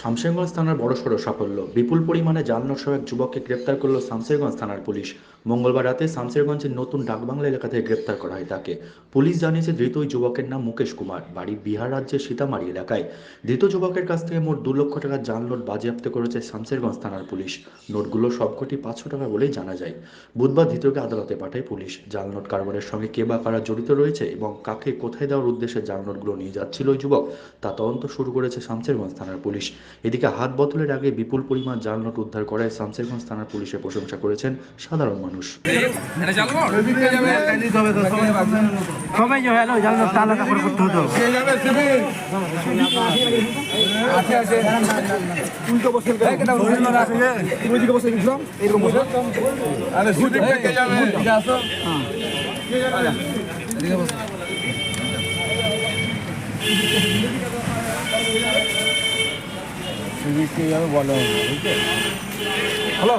শামশেরগঞ্জ থানার বড়সড় সাফল্য। বিপুল পরিমাণে জাল নোটসহ এক যুবককে গ্রেপ্তার করল শামশেরগঞ্জ থানার পুলিশ। মঙ্গলবার রাতে শামশেরগঞ্জের নতুন ডাকবাংলা এলাকা থেকে গ্রেপ্তার করা হয় তাকে। পুলিশ জানিয়েছে, ধৃত ওই যুবকের নাম মুকেশ কুমার। বাড়ি বিহার রাজ্যের সীতামারি এলাকায়। ধৃত যুবকের কাছ থেকে মোট দু লক্ষ টাকার জাল নোট বাজেয়াপ্ত করেছে শামশেরগঞ্জ থানার পুলিশ। নোটগুলো সবকটি পাঁচশো টাকা বলেই জানা যায়। বুধবার ধৃতকে আদালতে পাঠায় পুলিশ। জাল নোট কারবারের সঙ্গে কে বা কারা জড়িত রয়েছে এবং কাকে কোথায় দেওয়ার উদ্দেশ্যে জাল নোটগুলো নিয়ে যাচ্ছিল ওই যুবক, তা তদন্ত শুরু করেছে শামশেরগঞ্জ থানার পুলিশ। এদিকে হাত বোতলের আগে বিপুল পরিমাণ জাল নোট উদ্ধার করায় শামশেরগঞ্জ থানার পুলিশের প্রশংসা করেছেন সাধারণ মানুষ। বসে আরে বলা যাবে আসো হ্যালো?